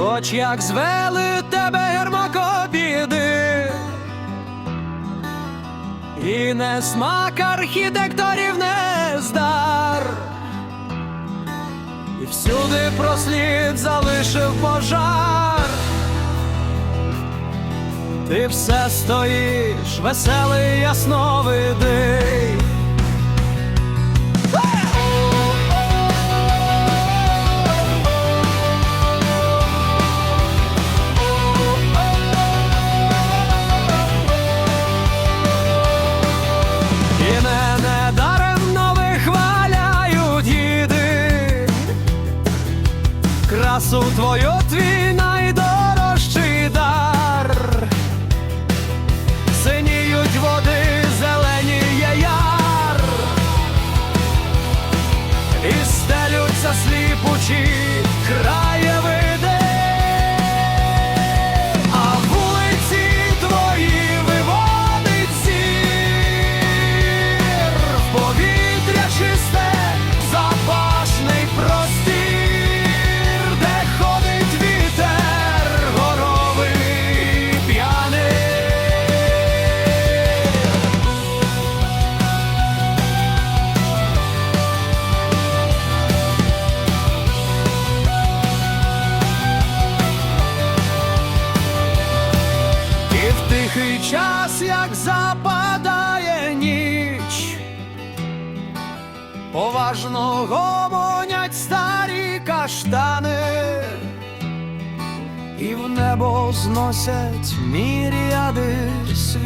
хоч як звели тебе гермокобіди, і не смак архітекторів не здар, і всюди прослід залишив пожар. Ти все стоїш, веселий ясновидий. Красу твою твій найдорожчий дар. Синіють води, зелені є яр, і стелються сліпучі краєвиди, поважно гомонять старі каштани, і в небо зносять міріади свіч.